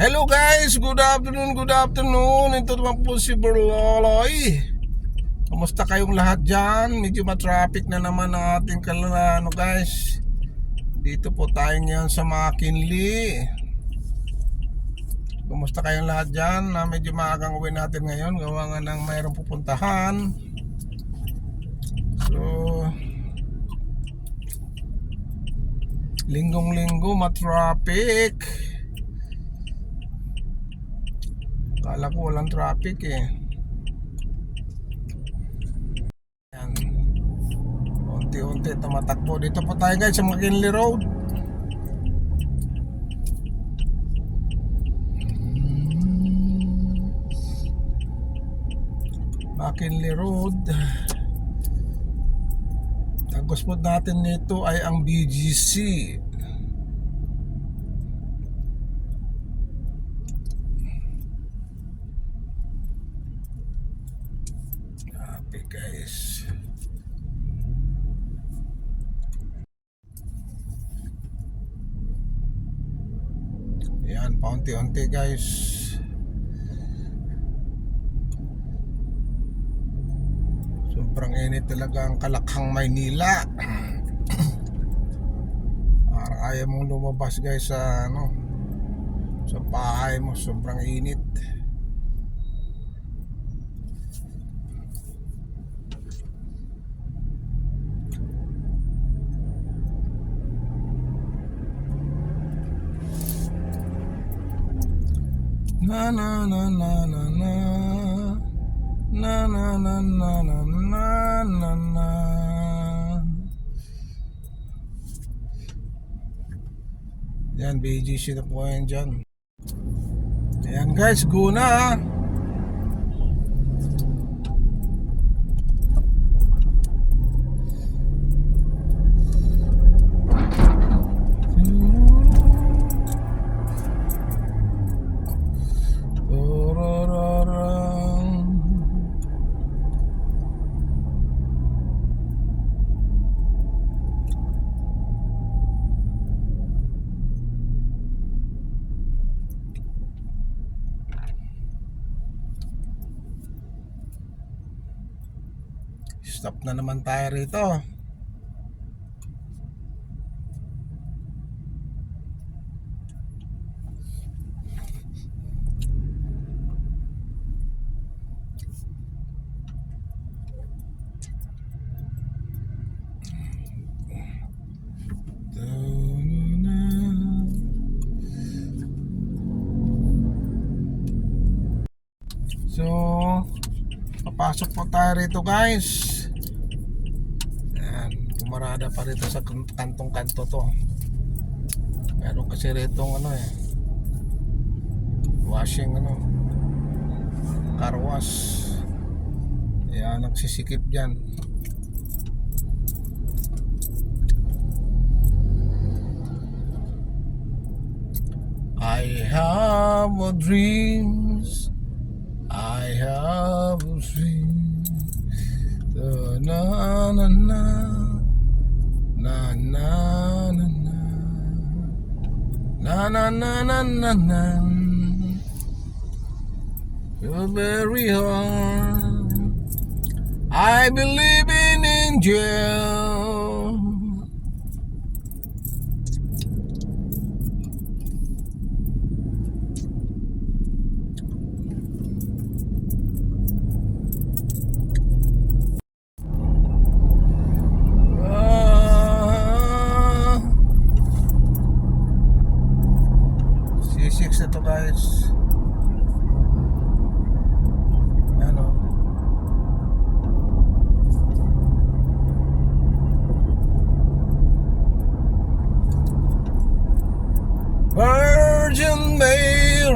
Hello guys, good afternoon, good afternoon. Ito naman po si Berloloy. Kumusta kayong lahat dyan? Medyo matraffic na naman ang ating kalano guys. Dito po tayo ngayon sa McKinley. Kumusta kayong lahat dyan? Na medyo maagang uwi natin ngayon. Gawa nga ng mayroong pupuntahan. So, linggong-linggo matraffic. Kala ko walang traffic eh. Yan. Unti-unti tumatakbo. Dito po tayo guys sa McKinley Road. McKinley Road. Ang gusto natin nito ay ang BGC. Guys. Yan, paunti-unti guys. Sobrang init talaga ang kalakhang Maynila. Parang ayaw mong lumabas guys sa ano sa bahay mo sobrang init. Na na na na na na. Na na na na na na na na. Yan, BGC na po yan dyan. Ayan guys, go na ah. Turururung. Stop na naman tayo rito. So, papasok po tayo rito guys. Ayan, pumarada pa rito sa kan- kantong-kanto to. Meron kasi rito ano eh. Washing ano. Car wash. Ayan, nagsisikip dyan. I have a dreams I have a dream. Na na na na na na na na. You're very hard. I believe in angel.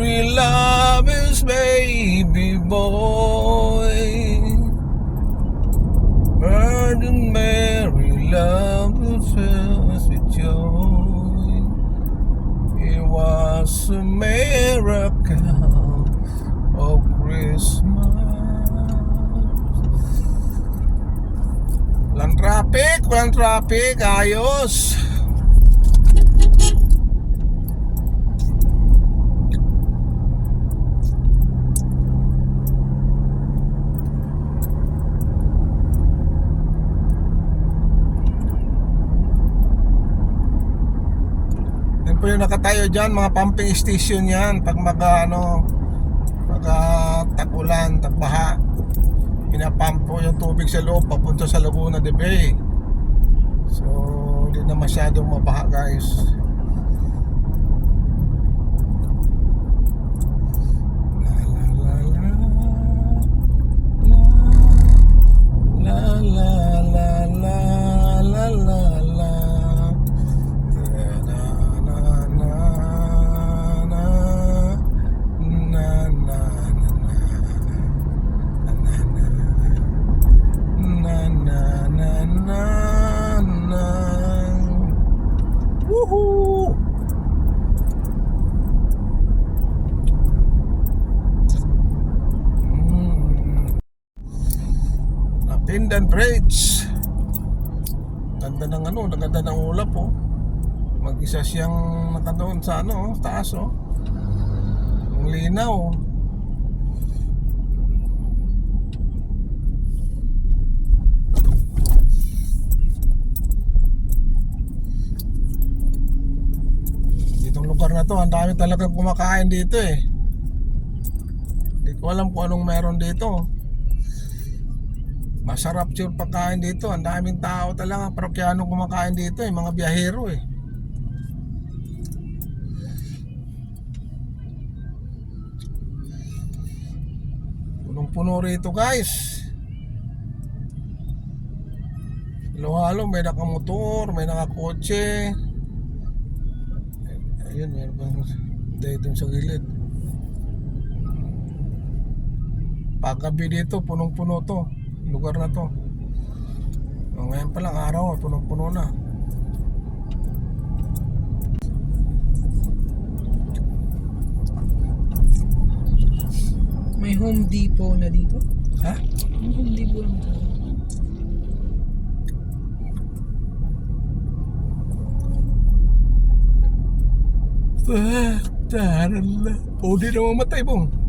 Mary, love baby boy. Virgin Mary, love us with joy. It was a miracle of Christmas. Walang traffic, walang traffic, ayos. Tayo dyan, mga pumping station yan. Pag mag, ano, pag ah, tag-ulan, tagbaha, pinapump po yung tubig sa loob, papunta sa Laguna de Bay. So, hindi na masyadong mabaha guys. La la la la Napindan Bridge. Ganda ng ano, ganda ng ulap oh. Mag-isa siyang nakadoon sa ano, taas oh. Ang linaw. oh. Lugar na to, ang dami talagang kumakain dito eh. Hindi ko alam kung anong meron dito. Masarap yung pagkain dito. Ang daming tao talaga. Parokyano kumakain dito eh. Mga biyahero eh. Punong-puno rito guys. Halo-halo. May nakamotor. May nakakotse. Ayun, meron dahil dun sa gilid. Paggabi dito, punong-puno to. Lugar na to. O, ngayon pa lang araw, punong-puno na. May Home Depot na dito. Ha? May Home Depot na dito. Ah, taran na. Di na mamatay pong.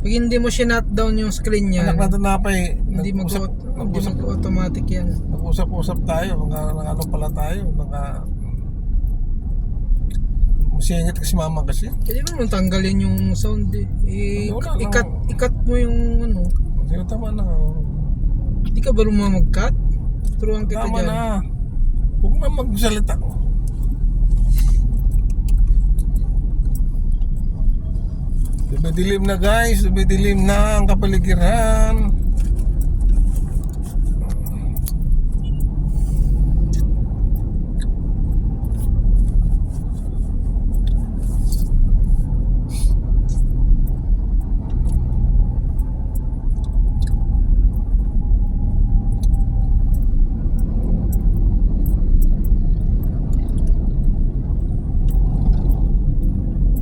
Pag hindi mo sinut down yung screen niya, Anak na tinapay. hindi mag Nag-usap, hindi nag-usap, mag-automatic yan. nag-usap-usap tayo. Mga, mga ano pala tayo. Mga... Masingit kasi mama kasi. Pwede mo naman tanggalin yung sound eh. I- Wala lang. ikat, ikat mo yung ano. Sige, tama na. oh. Hindi ka ba lumang mag-cut? Turuan kita Tama dyan. na. Huwag na magsalita. Dumidilim na guys, dumidilim na ang kapaligiran.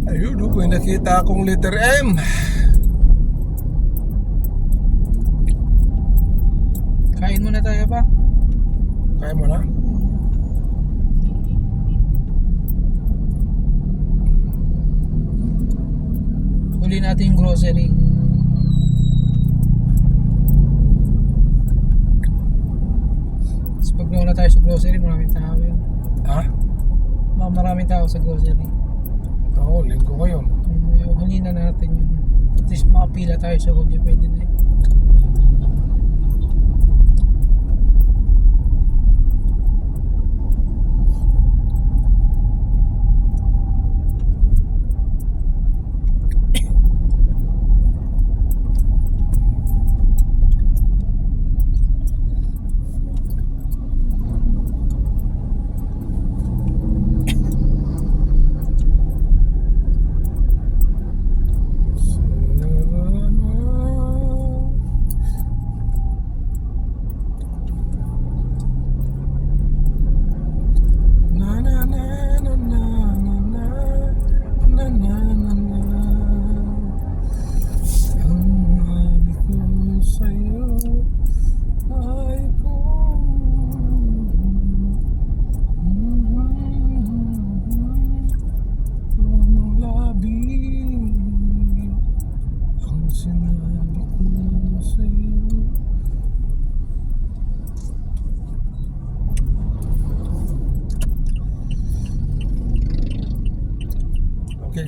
Ayun, oh, may nakita akong letter M. Kain muna tayo pa. Kaya mo na? Huli natin yung grocery. Tapos pag nawala tayo sa grocery, maraming tao yun. Ha? Maraming tao sa grocery. Oo, linggo ngayon. Um, huli na natin yun. At least makapila tayo sa huli, pwede na yun.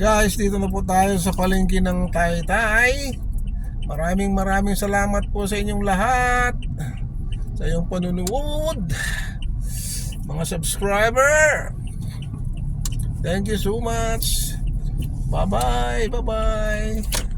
Guys, dito na po tayo sa palengke ng Taytay. Maraming maraming salamat po sa inyong lahat. Sa iyong panunood. Mga subscriber. Thank you so much. Bye-bye. Bye-bye.